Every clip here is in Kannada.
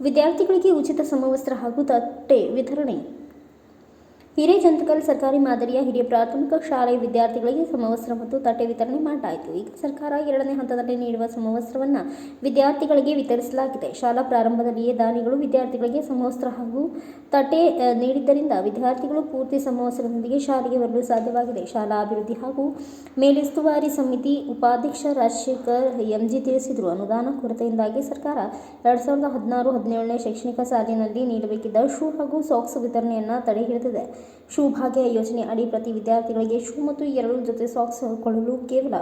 ವಿದ್ಯಾರ್ಥಿಗಳಿಗೆ ಉಚಿತ ಸಮವಸ್ತ್ರ ಹಾಗೂ ತಟ್ಟೆ ವಿತರಣೆ ಹಿರೇಜಂತಕಲ್ ಸರ್ಕಾರಿ ಮಾದರಿಯ ಹಿರಿಯ ಪ್ರಾಥಮಿಕ ಶಾಲೆಯ ವಿದ್ಯಾರ್ಥಿಗಳಿಗೆ ಸಮವಸ್ತ್ರ ಮತ್ತು ತಟ್ಟೆ ವಿತರಣೆ ಮಾಡಲಾಯಿತು. ಈಗ ಸರ್ಕಾರ ಎರಡನೇ ಹಂತದಲ್ಲಿ ನೀಡುವ ಸಮವಸ್ತ್ರವನ್ನು ವಿದ್ಯಾರ್ಥಿಗಳಿಗೆ ವಿತರಿಸಲಾಗಿದೆ. ಶಾಲಾ ಪ್ರಾರಂಭದಲ್ಲಿಯೇ ದಾನಿಗಳು ವಿದ್ಯಾರ್ಥಿಗಳಿಗೆ ಸಮವಸ್ತ್ರ ಹಾಗೂ ತಟ್ಟೆ ನೀಡಿದ್ದರಿಂದ ವಿದ್ಯಾರ್ಥಿಗಳು ಪೂರ್ತಿ ಸಮವಸ್ತ್ರದೊಂದಿಗೆ ಶಾಲೆಗೆ ಬರಲು ಸಾಧ್ಯವಾಗಿದೆ. ಶಾಲಾ ಅಭಿವೃದ್ಧಿ ಹಾಗೂ ಮೇಲುಸ್ತುವಾರಿ ಸಮಿತಿ ಉಪಾಧ್ಯಕ್ಷ ರಾಜಶೇಖರ್ ಎಂಜಿ ತಿಳಿಸಿದರು. ಅನುದಾನ ಕೊರತೆಯಿಂದಾಗಿ ಸರ್ಕಾರ ಎರಡು ಸಾವಿರದ ಹದಿನಾರು ಹದಿನೇಳನೇ ಶೈಕ್ಷಣಿಕ ಸಾಲಿನಲ್ಲಿ ನೀಡಬೇಕಿದ್ದ ಶೂ ಹಾಗೂ ಸಾಕ್ಸ್ ವಿತರಣೆಯನ್ನು ತಡೆ ಹಿಡಿದಿದೆ ಶೂ ಭಾಗ್ಯ ಯೋಜನೆ ಅಡಿ ಪ್ರತಿ ವಿದ್ಯಾರ್ಥಿಗಳಿಗೆ ಶೂ ಮತ್ತು ಎರಡು ಜೊತೆ ಸಾಕ್ಸ್ ಕೊಳ್ಳಲು ಕೇವಲ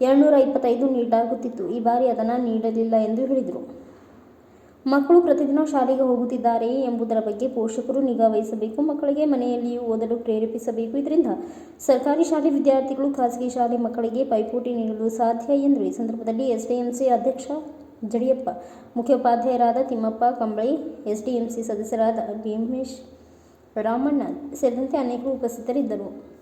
ಎರಡುನೂರ ಇಪ್ಪತ್ತೈದು ನೀಡಲಾಗುತ್ತಿತ್ತು ಈ ಬಾರಿ ಅದನ್ನು ನೀಡಲಿಲ್ಲ ಎಂದು ಹೇಳಿದರು. ಮಕ್ಕಳು ಪ್ರತಿದಿನ ಶಾಲೆಗೆ ಹೋಗುತ್ತಿದ್ದಾರೆಯೇ ಎಂಬುದರ ಬಗ್ಗೆ ಪೋಷಕರು ನಿಗಾ ವಹಿಸಬೇಕು. ಮಕ್ಕಳಿಗೆ ಮನೆಯಲ್ಲಿಯೂ ಓದಲು ಪ್ರೇರೇಪಿಸಬೇಕು. ಇದರಿಂದ ಸರ್ಕಾರಿ ಶಾಲೆ ವಿದ್ಯಾರ್ಥಿಗಳು ಖಾಸಗಿ ಶಾಲೆ ಮಕ್ಕಳಿಗೆ ಪೈಪೋಟಿ ನೀಡಲು ಸಾಧ್ಯ ಎಂದರು ಈ ಸಂದರ್ಭದಲ್ಲಿ ಎಸ್ಡಿಎಂಸಿ ಅಧ್ಯಕ್ಷ ಜಡಿಯಪ್ಪ, ಮುಖ್ಯೋಪಾಧ್ಯಾಯರಾದ ತಿಮ್ಮಪ್ಪ ಕಂಬಳಿ, ಎಸ್ಡಿಎಂಸಿ ಸದಸ್ಯರಾದ ಭೀಮೇಶ್ ರಾಮಣ್ಣ ಸೇರಿದಂತೆ ಅನೇಕರು ಉಪಸ್ಥಿತರಿದ್ದರು.